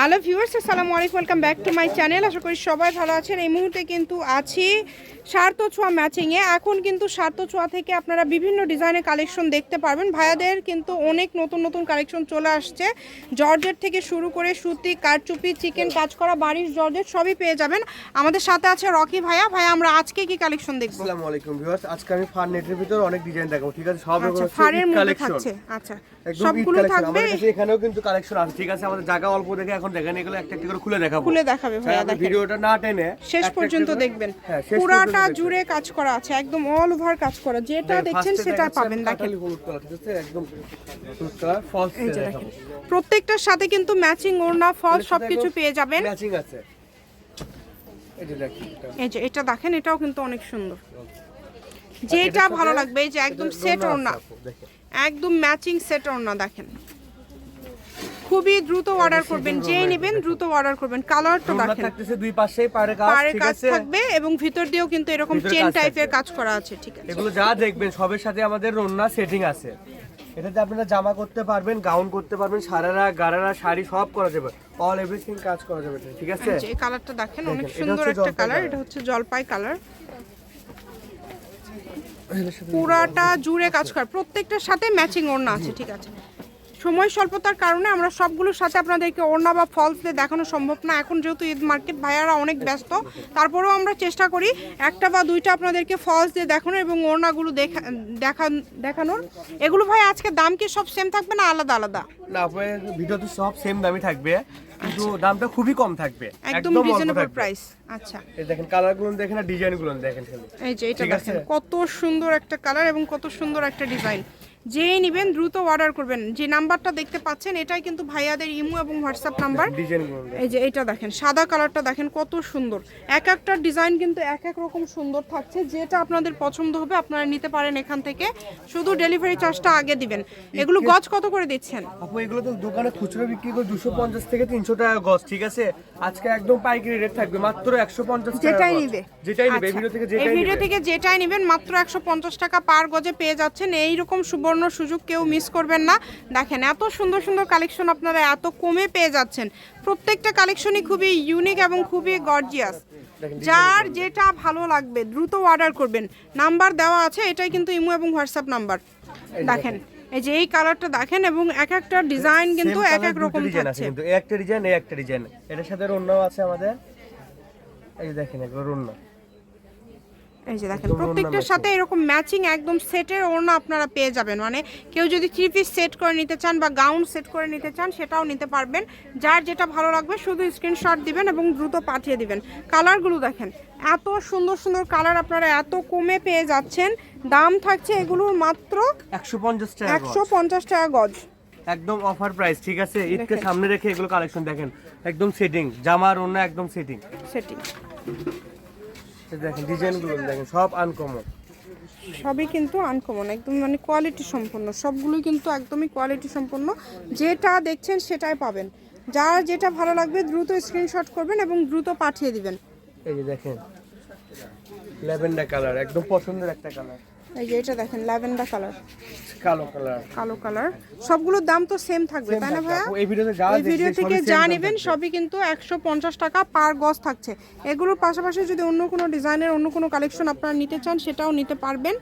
Hello viewers আসসালামু আলাইকুম welcome back to my channel. আশা করি সবাই ভালো আছেন। এই মুহূর্তে কিন্তু আছি সার্থ ছোঁয়া ম্যাচিংয়ে এখন কিন্তু সার্থ ছোঁয়া থেকে আপনারা বিভিন্ন ডিজাইনের কালেকশন দেখতে পারবেন। ভাইয়াদের কিন্তু অনেক নতুন নতুন কালেকশন চলে আসছে। জর্জেট থেকে শুরু করে সুতি কারচুপি চিকেন কাজ করা বাড়ির জর্জেট সবই পেয়ে যাবেন। আমাদের সাথে আছে রকি ভাইয়া। ভাইয়া আমরা আজকে কি কালেকশন দেখব? আসসালামু আলাইকুম ভিউয়ার্স। আজকে আমি ফার নেটের ভিতর অনেক ডিজাইন দেখাবো ঠিক আছে? সব রকম আচ্ছা ফারের মধ্যে কালেকশন থাকছে। আচ্ছা সবগুলো থাকবে? এখানেও কিন্তু কালেকশন আছে ঠিক আছে? আমাদের জায়গা অল্প দেখে এখন দেখেন এগুলো একটা একটা করে খুলে দেখাবো। খুলে দেখাবে ভাইয়া দেখেন। ভিডিওটা না টেনে শেষ পর্যন্ত দেখবেন। হ্যাঁ পুরাটা জুড়ে কাজ করা আছে একদম অল ওভার কাজ করা। যেটা দেখছেন সেটা পাবেন দেখেন? একদম। প্রত্যেকটার সাথে কিন্তু ম্যাচিং ওড়না ফল সবকিছু পেয়ে যাবেন। matching আছে। এই যে এটা। দেখেন এটাও কিন্তু অনেক সুন্দর। যেটা ভালো লাগবে এই যে একদম সেট ওড়না। একদম ম্যাচিং সেট ওড়না দেখেন। খুবই দ্রুত অর্ডার করবেন যেই নেবেন দ্রুত অর্ডার করবেন। কালার তো দেখেন। থাকতেছে দুই পাশেই পাড়ে কাজ, ঠিক কাজ থাকবে এবং ভিতর দিয়েও কিন্তু এরকম চেন টাইপের কাজ করা আছে ঠিক আছে। এগুলো যা দেখবেন সবের সাথে আমাদের রন্না সেটিং আছে। এটাতে আপনারা জামা করতে পারবেন গাউন করতে পারবেন সারারা গারারা শাড়ি সব করা যাবে। অল এভরিথিং কাজ করা যাবে ঠিক আছে? এই কালারটা দেখেন অনেক সুন্দর একটা কালার কালার। এটা হচ্ছে জলপাই কালার পুরাটা জুড়ে কাজ করে প্রত্যেকটার সাথে ম্যাচিং ওড়না আছে ঠিক আছে। সময় স্বল্পতার কারণে আমরা সবগুলোর সাথে আপনাদেরকে ওড়না বা ফলস দিয়ে দেখানো সম্ভব না। এখন যেহেতু ঈদ মার্কেট ভাইয়ারা অনেক ব্যস্ত। তারপরেও আমরা চেষ্টা করি একটা বা দুইটা আপনাদেরকে ফলস দিয়ে দেখানোর এবং ওড়নাগুলো দেখা দেখান- দেখানোর। এগুলো ভাই আজকে দাম কি সব সেম থাকবে না আলাদা আলাদা? না ভিডিওতে সব সেম দামই থাকবে। কিন্তু দামটা খুবই কম থাকবে। একদম রিজনেবল প্রাইস আচ্ছা। এই দেখেন কালারগুলো দেখেন আর ডিজাইনগুলো দেখেন এই যে এটা দেখেন কত সুন্দর একটা কালার এবং কত সুন্দর একটা ডিজাইন যেই নেবেন দ্রুত অর্ডার করবেন। যে নাম্বারটা দেখতে পাচ্ছেন এটাই কিন্তু ভাইয়াদের ইমো এবং হোয়াটসঅ্যাপ নাম্বার। এই যে এটা দেখেন সাদা কালারটা দেখেন কত সুন্দর। এক একটা ডিজাইন কিন্তু এক এক রকম সুন্দর থাকছে যেটা আপনাদের পছন্দ হবে আপনারা নিতে পারেন এখান থেকে। শুধু ডেলিভারি চার্জটা আগে দিবেন। এগুলো গজ কত করে দিচ্ছেন? আপু এগুলো তো দোকানে খুচরো বিক্রি করে দুশো পঞ্চাশ থেকে তিনশো টাকা গজ ঠিক আছে? আজকে একদম পাইকারি রেট থাকবে মাত্র একশো পঞ্চাশ যেটাই নিবে। যেটাই নিবে আচ্ছা, ভিডিও থেকে এই যেটাই ভিডিও থেকে যেটাই নেবেন মাত্র একশো পঞ্চাশ টাকা পার গজে পেয়ে যাচ্ছেন। এইরকম সুবর্ণ সুযোগ কেউ মিস করবেন না। দেখেন এত সুন্দর সুন্দর কালেকশন আপনারা এত কমে পেয়ে যাচ্ছেন। প্রত্যেকটা কালেকশনই খুবই ইউনিক এবং খুবই গর্জিয়াস যার যেটা ভালো লাগবে দ্রুত অর্ডার করবেন। নাম্বার দেওয়া আছে এটাই কিন্তু ইমো এবং হোয়াটসঅ্যাপ নাম্বার দেখেন এই যে এই কালারটা দেখেন এবং এক একটা ডিজাইন কিন্তু এক এক রকম থাকছে। কিন্তু একটা ডিজাইন এই একটা ডিজাইন এটার সাথে অন্যও আছে আমাদের। এই দেখেন এগুলো অন্য এই যে দেখেন প্রত্যেকটার সাথে এরকম ম্যাচিং একদম সেটের ওড়না আপনারা পেয়ে যাবেন। মানে কেউ যদি থ্রি পিস সেট করে নিতে চান বা গাউন সেট করে নিতে চান সেটাও নিতে পারবেন। যার যেটা ভালো লাগবে শুধু স্ক্রিনশট দিবেন এবং দ্রুত পাঠিয়ে দিবেন। কালারগুলো দেখেন এত সুন্দর সুন্দর কালার আপনারা এত কমে পেয়ে যাচ্ছেন। দাম থাকছে এগুলোর মাত্র একশো পঞ্চাশ টাকা একশো। পঞ্চাশ টাকা গজ। একদম অফার প্রাইস ঠিক আছে? ঈদকে সামনে রেখে এগুলো কালেকশন দেখেন। একদম সেটিং জামার অন্য একদম সেটিং সেটি দেখেন ডিজাইনগুলো দেখেন সব আনকমন সবই কিন্তু আনকমন একদম মানে কোয়ালিটি সম্পন্ন। সবগুলোই কিন্তু একদমই কোয়ালিটি সম্পন্ন। যেটা দেখছেন সেটাই পাবেন। যার যেটা ভালো লাগবে দ্রুত স্ক্রিনশট করবেন এবং দ্রুত পাঠিয়ে দিবেন। এই যে দেখেন ল্যাভেন্ডার কালার একদম পছন্দের একটা কালার এই যে এটা দেখেন ল্যাভেন্ডার কালার। কালো কালার। কালো কালার। সবগুলোর দাম তো সেম থাকবে তাই না ভাইয়া? এই ভিডিওতে যা এই ভিডিও থেকে যা নেবেন সবই কিন্তু একশো পঞ্চাশ টাকা পার গজ থাকছে। এগুলোর পাশাপাশি যদি অন্য কোনো ডিজাইনের অন্য কোনো কালেকশন আপনারা নিতে চান সেটাও নিতে পারবেন।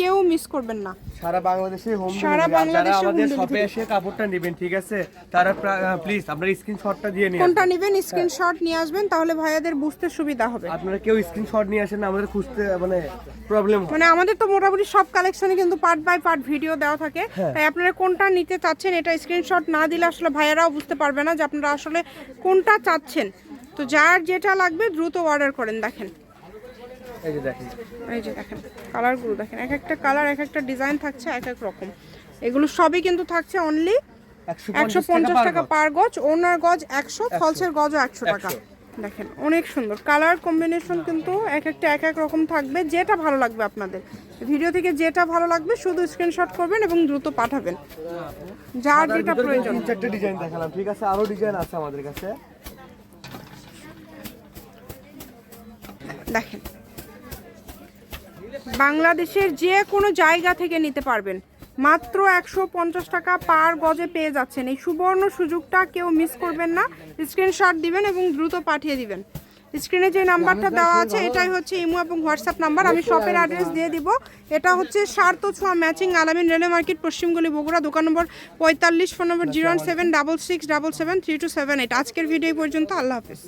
কেউ মিস করবেন না। সারা বাংলাদেশে হোম সারা বাংলাদেশে আমাদের শপে এসে কাপড়টা নেবেন ঠিক আছে? তারা প্লিজ আপনার স্ক্রিনশটটা দিয়ে নিন কোনটা নেবেন স্ক্রিনশট নিয়ে আসবেন তাহলে ভাইয়াদের বুঝতে সুবিধা হবে। আপনারা কেউ স্ক্রিনশট নিয়ে আসেন আমাদের খুঁজতে মানে প্রবলেম মানে আমাদের তো মোটামুটি সব কালেকশনে কিন্তু পার্ট বাই পার্ট ভিডিও দেওয়া থাকে। হ্যাঁ। তাই আপনারা কোনটা নিতে চাচ্ছেন এটা স্ক্রিনশট না দিলে আসলে ভাইয়ারাও বুঝতে পারবে না যে আপনারা আসলে কোনটা চাচ্ছেন। তো যার যেটা লাগবে দ্রুত অর্ডার করেন দেখেন। এই যে দেখেন। এই যে দেখেন কালারগুলো দেখেন এক একটা কালার এক একটা ডিজাইন থাকছে এক এক রকম। এগুলো সবই কিন্তু থাকছে অনলি একশো পঞ্চাশ টাকা পার গজ ওনার গজ একশো ফলসের গজও একশো টাকা। দেখেন অনেক সুন্দর। কালার কম্বিনেশন কিন্তু এক একটা এক এক রকম থাকবে যেটা ভালো লাগবে আপনাদের। ভিডিও থেকে যেটা ভালো লাগবে শুধু স্ক্রিনশট করবেন এবং দ্রুত পাঠাবেন। যার যেটা প্রয়োজন। চারটে ডিজাইন দেখালাম ঠিক আছে? আরও ডিজাইন আছে আমাদের কাছে। দেখেন বাংলাদেশের যে কোনো জায়গা থেকে নিতে পারবেন। মাত্র একশো পঞ্চাশ টাকা পার গজে পেয়ে যাচ্ছেন। এই সুবর্ণ সুযোগটা কেউ মিস করবেন না। স্ক্রিনশট দিবেন এবং দ্রুত পাঠিয়ে দিবেন। স্ক্রিনে যে নাম্বারটা দেওয়া আছে, এটাই হচ্ছে ইমো এবং হোয়াটসঅ্যাপ নাম্বার আমি শপের অ্যাড্রেস দিয়ে দিব। এটা হচ্ছে সার্থ ছোঁয়া ম্যাচিং আলামিন রেলওয়ে মার্কেট, পশ্চিমগুলি বগুড়া, দোকান নম্বর পঁয়তাল্লিশ, ফোন নম্বর zero one seven double six double seven three two seven eight আজকের ভিডিও পর্যন্ত। আল্লাহ হাফিজ।